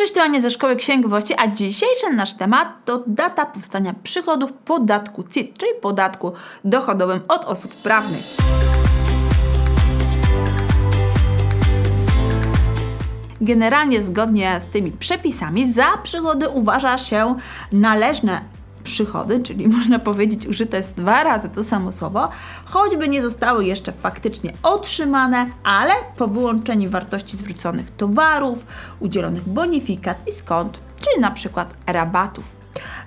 Cześć, to Ania ze Szkoły Księgowości, a dzisiejszy nasz temat to data powstania przychodów podatku CIT, czyli podatku dochodowym od osób prawnych. Generalnie zgodnie z tymi przepisami za przychody uważa się należne przychody, czyli można powiedzieć użyte jest dwa razy to samo słowo, choćby nie zostały jeszcze faktycznie otrzymane, ale po wyłączeniu wartości zwróconych towarów, udzielonych bonifikat i skąd, czyli na przykład rabatów.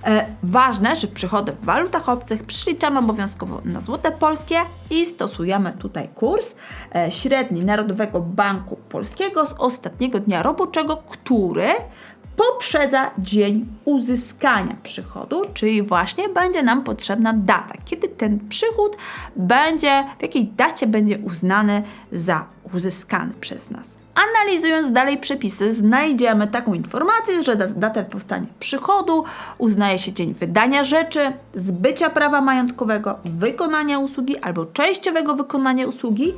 E, ważne, że przychody w walutach obcych przeliczamy obowiązkowo na złote polskie i stosujemy tutaj kurs e, średni Narodowego Banku Polskiego z ostatniego dnia roboczego, który poprzedza dzień uzyskania przychodu, czyli właśnie będzie nam potrzebna data, kiedy ten przychód będzie, w jakiej dacie będzie uznany za uzyskany przez nas. Analizując dalej przepisy, znajdziemy taką informację, że da- datę powstania przychodu uznaje się dzień wydania rzeczy, zbycia prawa majątkowego, wykonania usługi albo częściowego wykonania usługi,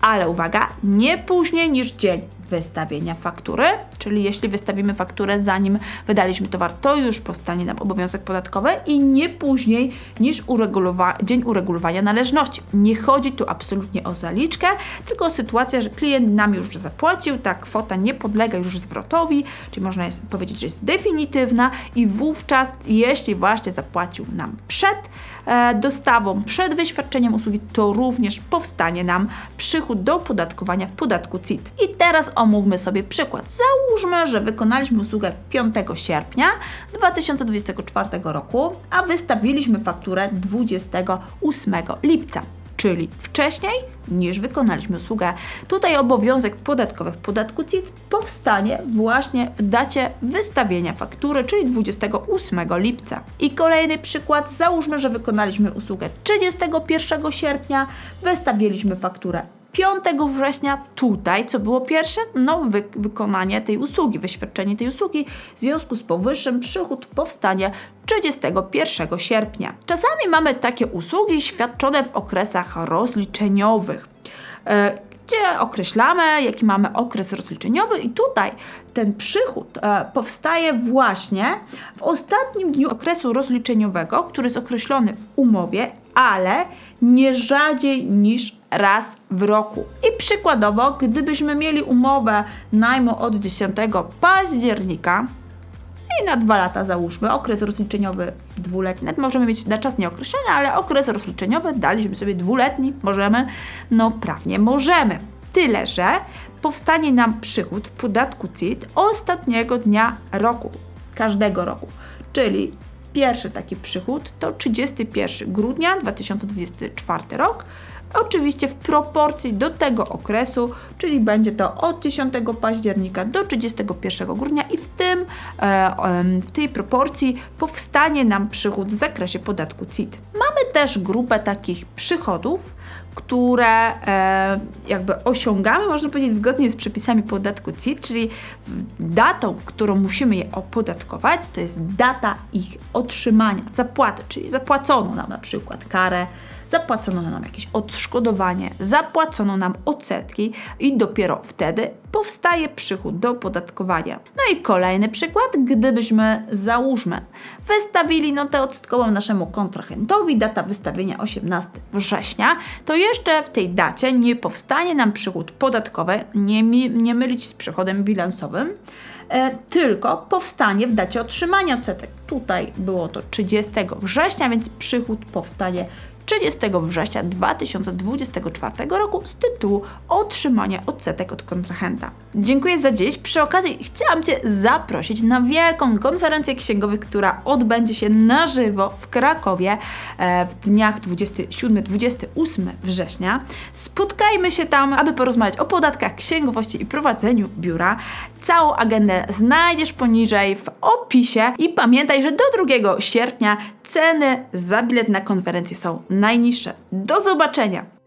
ale uwaga, nie później niż dzień wystawienia faktury, czyli jeśli wystawimy fakturę zanim wydaliśmy towar, to już powstanie nam obowiązek podatkowy i nie później niż uregulowa- dzień uregulowania należności. Nie chodzi tu absolutnie o zaliczkę, tylko o sytuację, że klient nam już zapłacił, ta kwota nie podlega już zwrotowi, czyli można jest powiedzieć, że jest definitywna i wówczas, jeśli właśnie zapłacił nam przed e, dostawą, przed wyświadczeniem usługi, to również powstanie nam przychód do opodatkowania w podatku CIT. I teraz omówmy sobie przykład. Załóżmy, że wykonaliśmy usługę 5 sierpnia 2024 roku, a wystawiliśmy fakturę 28 lipca czyli wcześniej niż wykonaliśmy usługę. Tutaj obowiązek podatkowy w podatku CIT powstanie właśnie w dacie wystawienia faktury, czyli 28 lipca. I kolejny przykład, załóżmy, że wykonaliśmy usługę 31 sierpnia, wystawiliśmy fakturę 5 września tutaj, co było pierwsze? No, wy wykonanie tej usługi, wyświadczenie tej usługi. W związku z powyższym przychód powstanie 31 sierpnia. Czasami mamy takie usługi świadczone w okresach rozliczeniowych. E, gdzie określamy, jaki mamy okres rozliczeniowy, i tutaj ten przychód e, powstaje właśnie w ostatnim dniu okresu rozliczeniowego, który jest określony w umowie, ale nie rzadziej niż raz w roku. I przykładowo, gdybyśmy mieli umowę najmu od 10 października, i na dwa lata załóżmy, okres rozliczeniowy dwuletni, nawet możemy mieć na czas nieokreślony, ale okres rozliczeniowy daliśmy sobie dwuletni, możemy, no prawnie możemy. Tyle, że powstanie nam przychód w podatku CIT ostatniego dnia roku, każdego roku, czyli pierwszy taki przychód to 31 grudnia 2024 rok, Oczywiście w proporcji do tego okresu, czyli będzie to od 10 października do 31 grudnia i w, tym, e, w tej proporcji powstanie nam przychód w zakresie podatku CIT. Też grupę takich przychodów, które e, jakby osiągamy, można powiedzieć, zgodnie z przepisami podatku CIT, czyli datą, którą musimy je opodatkować, to jest data ich otrzymania, zapłaty, czyli zapłacono nam na przykład karę, zapłacono nam jakieś odszkodowanie, zapłacono nam odsetki i dopiero wtedy powstaje przychód do opodatkowania. No i kolejny przykład, gdybyśmy załóżmy wystawili notę odsetkową naszemu kontrahentowi, data wystawienia 18 września, to jeszcze w tej dacie nie powstanie nam przychód podatkowy, nie, nie mylić z przychodem bilansowym, e, tylko powstanie w dacie otrzymania odsetek. Tutaj było to 30 września, więc przychód powstanie 30 września 2024 roku z tytułu otrzymania odsetek od kontrahenta. Dziękuję za dziś. Przy okazji chciałam Cię zaprosić na wielką konferencję księgowych, która odbędzie się na żywo w Krakowie e, w dniach 27-28 września. Spotkajmy się tam, aby porozmawiać o podatkach, księgowości i prowadzeniu biura. Całą agendę znajdziesz poniżej w opisie i pamiętaj, że do 2 sierpnia ceny za bilet na konferencję są najniższe. Do zobaczenia!